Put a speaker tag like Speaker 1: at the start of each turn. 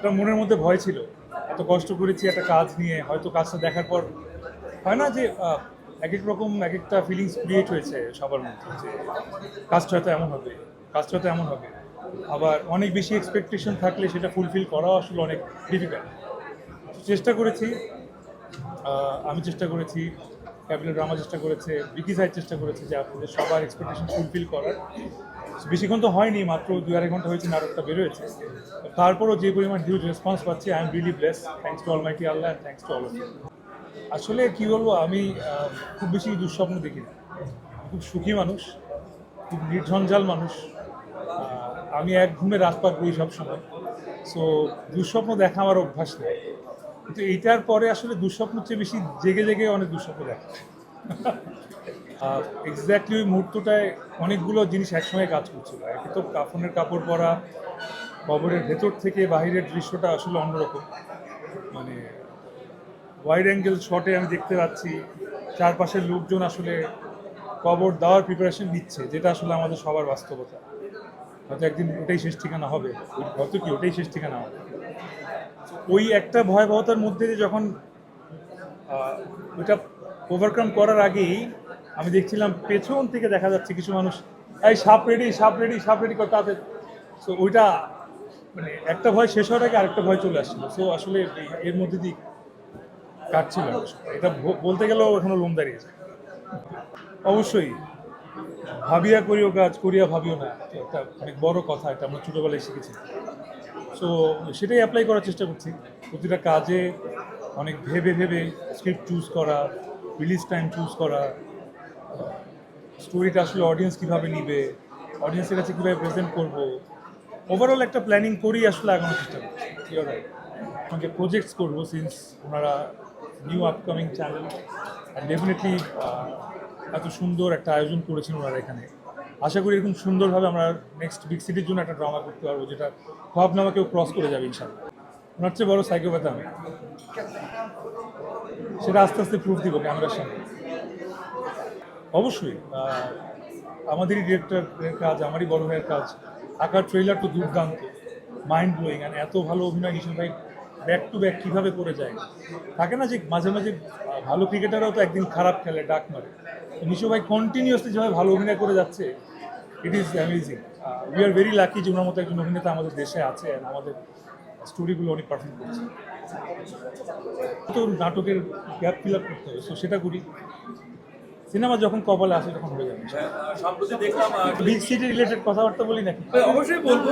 Speaker 1: একটা মনের মধ্যে ভয় ছিল। এত কষ্ট করেছি, একটা কাজ নিয়ে, হয়তো কাজটা দেখার পর হয় না যে এক এক রকম এক একটা ফিলিংস ক্রিয়েট হয়েছে সবার মধ্যে যে, কাজটা হয়তো এমন হবে, কাজটা হয়তো এমন হবে। আবার অনেক বেশি এক্সপেকটেশন থাকলে সেটা ফুলফিল করাও আসলে অনেক ডিফিকাল্ট চেষ্টা করেছি আমি চেষ্টা করেছি ক্যাপিটাল ড্রামা চেষ্টা করেছে বিকি সাইড চেষ্টা করেছে যে, আপনাদের সবার এক্সপেকটেশন ফুলফিল করার। বেশিক্ষণ তো হয়নি, মাত্র দু আড়াই ঘণ্টা হয়েছে নাটকটা বেরোয়েছে। তারপরও যে পরিমাণ হিউজ রেসপন্স পাচ্ছি I am really bless thanks to almighty Allah and thanks to all আসলে কি বলব, আমি খুব বেশি দুঃস্বপ্ন দেখি না। খুব সুখী মানুষ, খুব নির্ঝঞ্ঝাল মানুষ। আমি এক ঘুমে রাত পার করি সবসময়। সো দুঃস্বপ্ন দেখা আমার অভ্যাস নেই। কিন্তু এইটার পরে আসলে দুঃস্বপ্ন চেয়ে বেশি জেগে জেগে অনেক দুঃস্বপ্ন দেখা। এক্স্যাক্টলি ওই মুহূর্তটায় অনেকগুলো জিনিস একসঙ্গে কাজ করছিল। একে তো কাফনের কাপড় পরা, কবরের ভেতর থেকে বাহিরের দৃশ্যটা আসলে অন্যরকম। মানে ওয়াইড অ্যাঙ্গেল শটে আমি দেখতে পাচ্ছি, চারপাশের লোকজন আসলে কবর দেওয়ার প্রিপারেশন নিচ্ছে, যেটা আসলে আমাদের সবার বাস্তবতা। হয়তো একদিন ওটাই শেষ ঠিকানা হবে, হয়তো কি ওটাই শেষ ঠিকানা হবে। ওই একটা ভয়াবহতার মধ্যে যখন ওইটা ওভারকাম করার আগেই আমি দেখছিলাম পেছন থেকে দেখা যাচ্ছে কিছু মানুষ, এই সাপ রেডি সাপ রেডি সাপ রেডি করতে তাতে সো ওইটা মানে একটা ভয় শেষ হওয়ার আগে আরেকটা ভয় চলে আসছিল। সো আসলে এর মধ্যে দিয়ে কাটছিল এটা বলতে গেলেও এখনও লোম দাঁড়িয়েছে অবশ্যই, ভাবিয়া করিও কাজ, করিয়া ভাবিও না। একটা অনেক বড় কথা, এটা আমরা ছোটোবেলায় শিখেছি। সো সেটাই অ্যাপ্লাই করার চেষ্টা করছি। প্রতিটা কাজে অনেক ভেবে ভেবে স্ক্রিপ্ট চুজ করা রিলিজ টাইম চুজ করা স্টোরিটা আসলে অডিয়েন্স কীভাবে নিবে? অডিয়েন্সের কাছে কীভাবে প্রেজেন্ট করব? ওভারঅল একটা প্ল্যানিং করেই আসলে আগানোর চেষ্টা করছি. আমাকে প্রজেক্টস করব সিন্স ওনারা নিউ আপকামিং চ্যানেল ডেফিনেটলি এত সুন্দর একটা আয়োজন করেছেন ওনারা এখানে। আশা করি এরকম সুন্দরভাবে আমরা নেক্সট বিগ সিটির জন্য একটা ড্রামা করতে পারব, যেটা ভাবনামাকেও ক্রস করে যাবে ইনশাল্লাহ ওনার চেয়ে বড় সাইকোপ্যাথ আমি। সেটা আস্তে আস্তে প্রুফ দিব ক্যামেরার সামনে। অবশ্যই আমাদেরই ডিরেক্টরের কাজ, আমারই বড় ভাইয়ের কাজ আঁকার ট্রেলার তো দুর্দান্ত মাইন্ড ব্লোয়িং আর এত ভালো অভিনয় নিশান ভাই ব্যাক টু ব্যাক কীভাবে করে যায়? থাকে না যে মাঝে মাঝে ভালো ক্রিকেটাররাও তো একদিন খারাপ খেলে, ডাক মারে। নিশু ভাই কন্টিনিউসলি যেভাবে ভালো অভিনয় করে যাচ্ছে it is amazing we are very lucky যে ওনার মতো একজন অভিনেতা আমাদের দেশে আছে আমাদের স্টোরিগুলো অনেক পারফর্ম করছে তো নাটকের গ্যাপ ফিল আপ করতে হবে সো সেটা করি। সিনেমা যখন কপালে আসে তখন হয়ে যাবে।
Speaker 2: সম্প্রতি দেখলাম
Speaker 1: বিগ সিটি রিলেটেড কথাবার্তা বলি নাকি?
Speaker 2: অবশ্যই বলব।